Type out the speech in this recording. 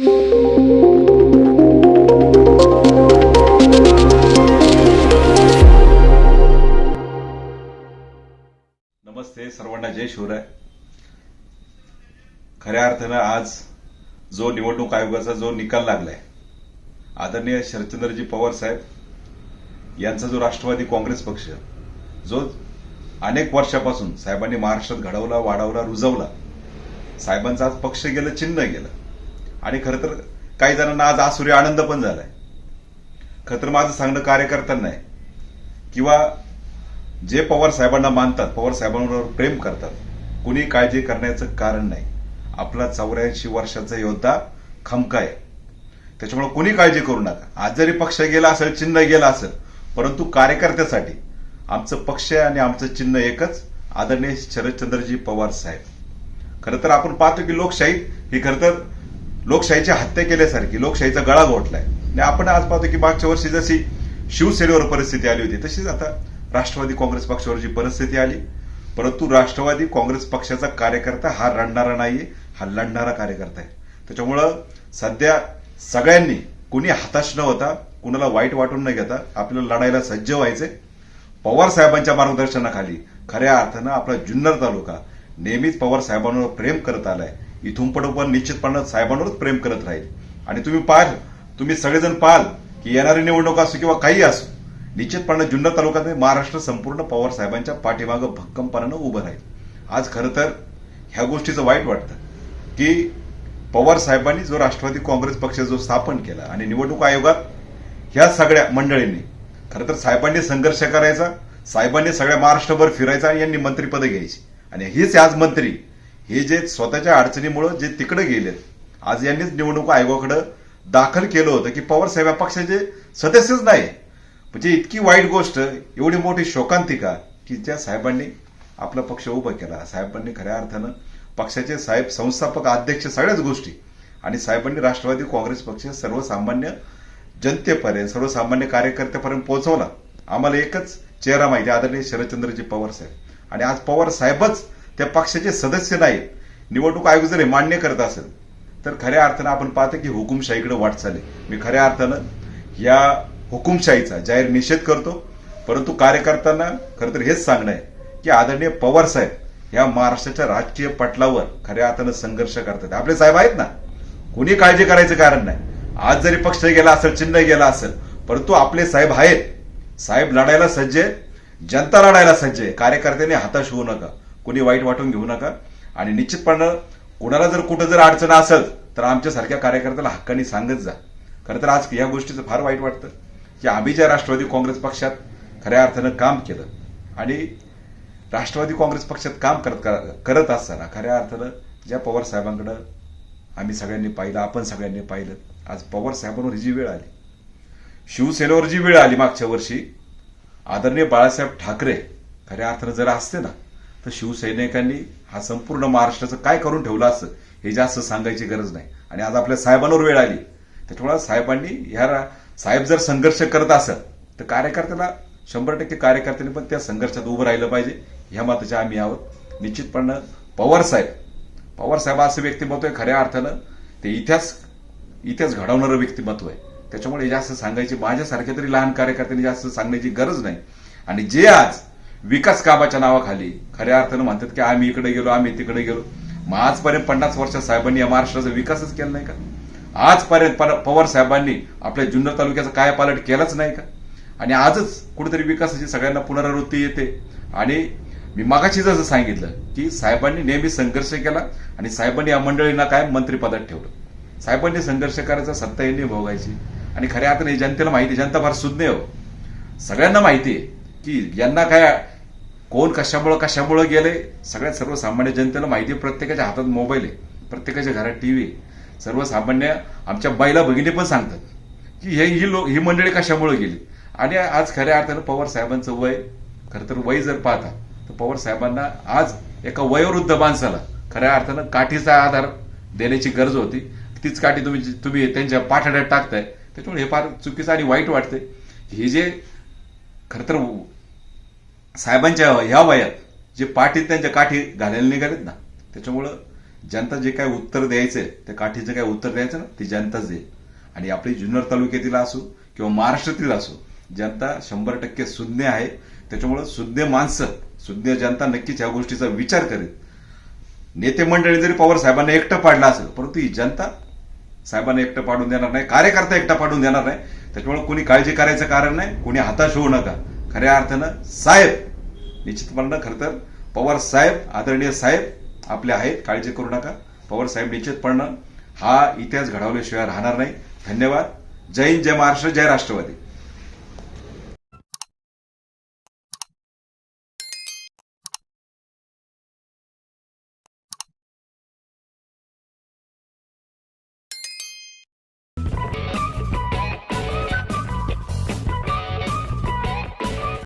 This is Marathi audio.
नमस्ते सर्वांना जय शिवराय. खऱ्या अर्थानं आज जो निवडणूक आयोगाचा जो निकाल लागलाय आदरणीय शरदचंद्रजी पवार साहेब यांचा जो राष्ट्रवादी काँग्रेस पक्ष जो अनेक वर्षापासून साहेबांनी महाराष्ट्रात घडवला वाढवला रुजवला साहेबांचा आज पक्ष गेलं चिन्ह गेलं. आणि खरं तर काही जणांना आज आसुरी आनंद पण झालाय. खरं तर माझं सांगणं कार्यकर्त्यांना आहे. किंवा जे पवार साहेबांना मानतात पवार साहेबांवर प्रेम करतात कुणी काळजी करण्याचं कारण नाही. आपला चौऱ्याऐंशी वर्षाचा योद्धा खमका आहे. त्याच्यामुळे कुणी काळजी करू नका. आज जरी पक्ष गेला असेल चिन्ह गेला असेल परंतु कार्यकर्त्यासाठी आमचं पक्ष आणि आमचं चिन्ह एकच आदरणीय शरदचंद्रजी पवार साहेब. खरं तर आपण पाहतो की लोकशाही ही खरं तर लोकशाहीची हत्या केल्यासारखी लोकशाहीचा गळा घोटलाय आणि आपण आज पाहतो की मागच्या वर्षी जशी शिवसेनेवर परिस्थिती आली होती तशीच आता राष्ट्रवादी काँग्रेस पक्षावर जी परिस्थिती आली परंतु राष्ट्रवादी काँग्रेस पक्षाचा कार्यकर्ता हा रडणारा नाहीये हा लढणारा कार्यकर्ता आहे. त्याच्यामुळं सध्या सगळ्यांनी कुणी हताश न होता कुणाला वाईट वाटून न घेता आपल्याला लढायला सज्ज व्हायचे पवार साहेबांच्या मार्गदर्शनाखाली खऱ्या अर्थानं आपला जुन्नर तालुका नेहमीच पवार साहेबांवर प्रेम करत आलाय. इथून पुढे पण निश्चितपणे साहेबांवरच प्रेम करत राहील. आणि तुम्ही पाहाल तुम्ही सगळेजण पाहाल की येणारी निवडणूक असो किंवा काही असो निश्चितपणे जुन्नर तालुक्यात महाराष्ट्र संपूर्ण पवार साहेबांच्या पाठीमागं भक्कमपणानं उभं राहील. आज खरं तर ह्या गोष्टीचं वाईट वाटतं की पवार साहेबांनी जो राष्ट्रवादी काँग्रेस पक्ष जो स्थापन केला आणि निवडणूक आयोगात ह्या सगळ्या मंडळींनी खरं तर साहेबांनी संघर्ष करायचा साहेबांनी सगळ्या महाराष्ट्रभर फिरायचा आणि यांनी मंत्रीपद घ्यायची. आणि हेच आज मंत्री हे जे स्वतःच्या अडचणीमुळे जे तिकडे गेलेत आज यांनीच निवडणूक आयोगाकडे दाखल केलं होतं की पवार साहेब पक्षाचे सदस्यच नाही. म्हणजे इतकी वाईट गोष्ट एवढी मोठी शोकांतिका की ज्या साहेबांनी आपला पक्ष उभा केला. साहेबांनी खऱ्या अर्थानं पक्षाचे साहेब संस्थापक अध्यक्ष सगळ्याच गोष्टी. आणि साहेबांनी राष्ट्रवादी काँग्रेस पक्ष सर्वसामान्य जनतेपर्यंत सर्वसामान्य कार्यकर्त्यापर्यंत पोहोचवला. आम्हाला एकच चेहरा माहिती आदरणीय शरदचंद्रजी पवार साहेब. आणि आज पवार साहेबच त्या पक्षाचे सदस्य नाहीत निवडणूक आयोग जर हे मान्य करत असेल तर खऱ्या अर्थानं आपण पाहतो की हुकुमशाहीकडे वाटचाल आहे मी खऱ्या अर्थानं या हुकुमशाहीचा जाहीर निषेध करतो परंतु कार्यकर्त्यांना खरं तर हेच सांगणं आहे की आदरणीय पवार साहेब या महाराष्ट्राच्या राजकीय पटलावर खऱ्या अर्थानं संघर्ष करतात. आपले साहेब आहेत ना? कुणी काळजी करायचं कारण नाही. आज जरी पक्ष गेला असेल चिन्ह गेला असेल परंतु आपले साहेब आहेत. साहेब लढायला सज्ज आहेत. जनता लढायला सज्ज आहे कार्यकर्त्यांनी हताश होऊ नका. कुणी वाईट वाटून घेऊ नका. आणि निश्चितपणे कुणाला जर कुठं जर अडचण असेल तर आमच्यासारख्या कार्यकर्त्याला हक्काने सांगत जा. खरं तर आज या गोष्टीचं फार वाईट वाटतं की आम्ही ज्या राष्ट्रवादी काँग्रेस पक्षात खऱ्या अर्थानं काम केलं आणि राष्ट्रवादी काँग्रेस पक्षात काम करत करत असताना खऱ्या अर्थानं ज्या पवार साहेबांकडं आम्ही सगळ्यांनी पाहिलं आपण सगळ्यांनी पाहिलं आज पवार साहेबांवर ही जी वेळ आली शिवसेनेवर जी वेळ आली मागच्या वर्षी आदरणीय बाळासाहेब ठाकरे खऱ्या अर्थानं जर असते ना तर शिवसैनिकांनी हा संपूर्ण महाराष्ट्राचं काय करून ठेवलं असतं हे जास्त सांगायची गरज नाही. आणि आज आपल्या साहेबांवर वेळ आली. त्याच्यामुळे साहेबांनी ह्या साहेब जर संघर्ष करत असेल तर कार्यकर्त्याला शंभर टक्के कार्यकर्त्यांनी पण त्या संघर्षात उभं राहिलं पाहिजे. ह्या माताच्या आम्ही आहोत. निश्चितपणे पवार साहेब पवार साहेब असं व्यक्तिमत्व आहे खऱ्या अर्थानं. ते इतिहास इतिहास घडवणारं व्यक्तिमत्व आहे. त्याच्यामुळे हे जास्त सांगायची माझ्यासारख्या तरी लहान कार्यकर्त्यांनी जास्त सांगण्याची गरज नाही. आणि जे आज विकास कामाच्या नावाखाली. खऱ्या अर्थानं म्हणतात की आम्ही इकडे गेलो आम्ही तिकडे गेलो. मग आजपर्यंत पन्नास वर्षात साहेबांनी या महाराष्ट्राचा विकासच केला नाही का? आजपर्यंत पर- पवार साहेबांनी आपल्या जुन्नर तालुक्याचा काय पालट केलाच नाही का? आणि आजच कुठेतरी विकासाची सगळ्यांना पुनरावृत्ती येते. आणि मी मागाशी जसं सांगितलं की साहेबांनी नेहमी संघर्ष केला आणि साहेबांनी या मंडळींना काय मंत्रिपदात ठेवलं. साहेबांनी संघर्ष करायचा सत्ता यांनी भोगायची. आणि खऱ्या अर्थाने जनतेला माहिती जनता फार सुज्ञ हो. सगळ्यांना माहिती आहे की यांना काय कोण कशामुळं कशामुळं गेले सगळ्यात सर्वसामान्य जनतेला माहिती प्रत्येकाच्या हातात मोबाईल आहे प्रत्येकाच्या घरात टीव्ही आहे. सर्वसामान्य आमच्या बाईला भगिनी पण सांगतात की हे ही लोक ही मंडळी कशामुळे गेली? आणि आज खऱ्या अर्थानं पवार साहेबांचं वय खरं तर वय जर पाहता तर पवार साहेबांना आज एका वयोवृद्ध माणसाला खऱ्या अर्थानं काठीचा आधार देण्याची गरज होती. तीच काठी तुम्ही तुम्ही त्यांच्या पाठाड्यात टाकताय त्याच्यामुळे हे फार चुकीचं आणि वाईट वाटतंय. हे जे खरं तर साहेबांच्या ह्या वयात जे पाठीत त्यांच्या काठी घालायला निघालेत ना. त्याच्यामुळं जनता जे काय उत्तर द्यायचंय त्या काठीचं काय उत्तर द्यायचं ना ती जनताच देईल. आणि आपली जुन्नर तालुक्यातील असो किंवा महाराष्ट्रातील असो जनता शंभर टक्के सुज्ञ आहे. त्याच्यामुळं सुज्ञ माणसं सुज्ञ जनता नक्कीच ह्या गोष्टीचा विचार करेल. नेते मंडळी जरी पवार साहेबांना एकटं पाडलं असेल परंतु ही जनता साहेबांना एकटं पाडून देणार नाही कार्यकर्ता एकटा पाडून देणार नाही. त्याच्यामुळे कोणी काळजी करायचं कारण नाही कोणी हताश होऊ नका. खऱ्या अर्थानं साहेब निश्चितपणानं खरं तर पवार साहेब आदरणीय साहेब आपले आहेत काळजी करू नका. पवार साहेब निश्चितपणानं हा इतिहास घडवल्याशिवाय राहणार नाही. धन्यवाद. जय हिंद जय महाराष्ट्र जय राष्ट्रवादी.